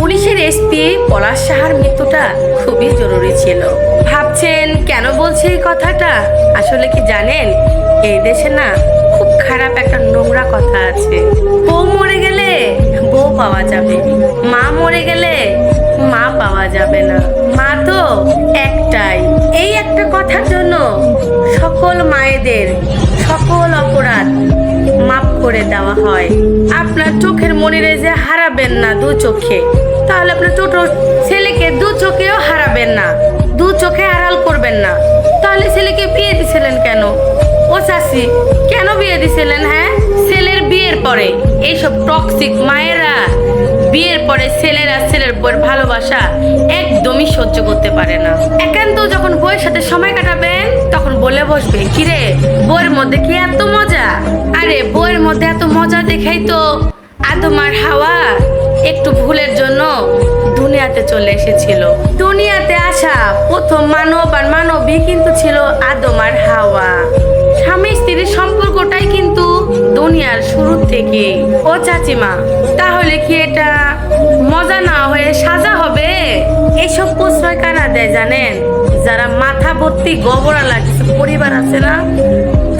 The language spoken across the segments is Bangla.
পুলিশের এসপি পলাশ সাহার মৃত্যুটা খুবই জরুরি ছিল। ভাবছেন কেন বলছে এই কথাটা? আসলে কি জানেন? এই দেশে না খুব খারাপ একটা নোংরা কথা আছে। বউ মরে গেলে বউ পাওয়া যাবে। মা মরে গেলে মা পাওয়া যাবে না। মা তো একটাই। এই একটা কথার জন্য সকল মায়েদের সকল অপরাধ মাফ করে দেওয়া হয়। আপনার মনিরে যে হারাবেন না দু চোখে, তাহলে আপনার ছোট ছেলেকে দু চোখেও হারাবেন না, দু চোখে আড়াল করবেন না। তাহলে ছেলেকে বিয়ে দিছিলেন কেন? ও চাষি কেন বিয়ে দিছিলেন হ্যাঁ? ছেলের বিয়ের পরে, এইসব টক্সিক মায়েরা বিয়ের পরে ছেলেরা ছেলের পর ভালোবাসা একদমই সহ্য করতে পারে না। একান্ত যখন বইয়ের সাথে সময় কাটাবেন, তখন বলে বসবে, কিরে বইয়ের মধ্যে কি এত মজা? আরে বইয়ের মধ্যে এত মজা দেখেই তো আদমার হাওয়া একটু ভুলের জন্য দুনিয়াতে চলে এসেছিল। দুনিয়াতে আসা প্রথম মানব আর মানবী কিন্তু ছিল আদমার হাওয়া। স্বামী স্ত্রীর সম্পর্কটাই কিন্তু দুনিয়ার শুরু থেকে। ও চাচিমা, তাহলে কি এটা মজা না হয়ে সাজা হবে? এইসব প্রশ্রয় কারা দেয় জানেন? যারা মাথা ভর্তি গবরালা কিছু পরিবার আছে না?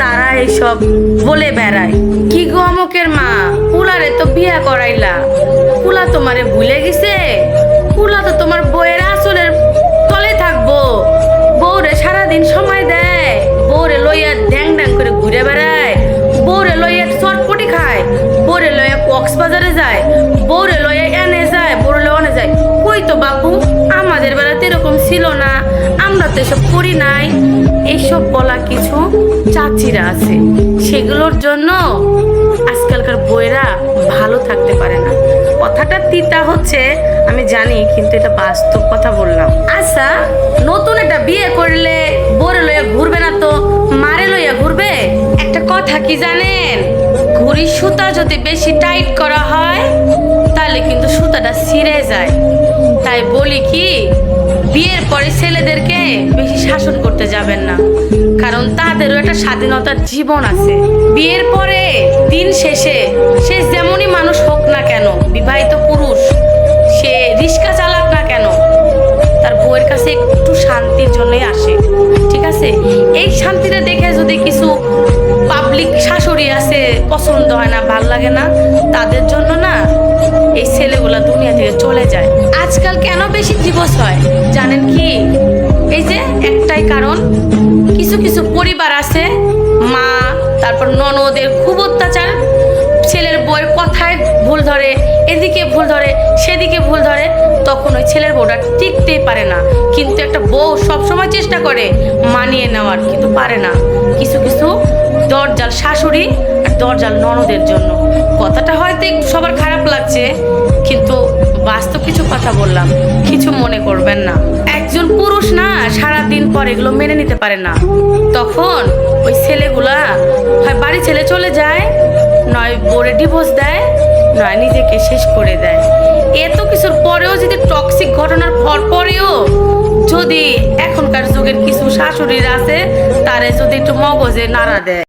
তারা এইসব বলে বেড়ায়। কি গো অমুকের মা? পুলারে তো বিয়া করাইলা। পুলা তোমারে ভুলে গেছে? পুলা তো তোমার বইয়ের আসলের তলে থাকব। বউরে সারাদিন সময় দেয়। বউরে লইয়া ড্যাং ড্যাং করে ঘুরে বেড়ায়। বউরে লইয়া চটপটি খায়। বউরে লইয়া কক্সবাজারে যায়। বউরে লইয়া এনে যায়, বউরে লইয়া যায়। কই তো বাপু, আমাদের বেলাতে এরকম ছিল না। তো এসব করি নাই এইসব বলা কিছু চাচিরা আছে। সেগুলোর জন্য আজকালকার বইয়েরা ভালো থাকতে পারে না। কথাটা তিতা হচ্ছে, আমি জানি, কিন্তু এটা বাস্তব কথা বললাম। আচ্ছা নতুন একটা বিয়ে করলে বোরে লইয়া ঘুরবে না তো, মারে লইয়া ঘুরবে? একটা কথা কি জানেন? ঘুড়ির সুতা যদি বেশি টাইট করা হয়, তাহলে কিন্তু সুতাটা ছিঁড়ে যায়। তাই বলি কি বিয়ের পরে ছেলেদেরকে বেশি শাসন করতে যাবেন না। কারণ তাদেরও একটা স্বাধীনতার জীবন আছে। বিয়ের পরে, দিন শেষে, সে যেমনই মানুষ হোক না কেন, বিবাহিত পুরুষ, সে রিক্সা চালাক না কেন, তার বউয়ের কাছে একটু শান্তির জন্যই আসে। ঠিক আছে? এই শান্তিটা দেখে যদি কিছু পাবলিক শাশুড়ি আছে, পছন্দ হয় না, ভালো লাগে না, তাদের জন্য না এই ছেলেগুলা দুনিয়া থেকে চলে যায়। আজকাল কেন বেশি দিবস হয়? জানেন কি? এই যে একটাই কারণ, কিছু কিছু পরিবার আছে, মা, তারপর ননদের খুব অত্যাচার, ছেলের বউয়ের কথায় ভুল ধরে, এদিকে ভুল ধরে, সেদিকে ভুল ধরে, তখন ওই ছেলের বউটা টিকতেই পারে না। কিন্তু একটা বউ সবসময় চেষ্টা করে মানিয়ে নেওয়ার, কিন্তু পারে না। কিছু কিছু দরজাল শাশুড়ি আর দরজাল ননদের জন্য। কথাটা হয়তো সবার খারাপ লাগছে কথা বললাম। কিছু মনে করবেন না। একজন পুরুষ না সারা দিন পর এগুলো মেনে নিতে পারে না। তখন ওই ছেলেগুলা হয় বাড়ি ছেলে চলে যায়, নয় বোরে ডিভোর্স দেয়, নয় নিজেকে শেষ করে দেয়। এত কিছুর পরেও যদি টক্সিক ঘটনার পর পরেও যদি এখনকার যুগের কিছু শাশুড়ির আছে, তারে যদি একটু মগজে নাড়া দেয়।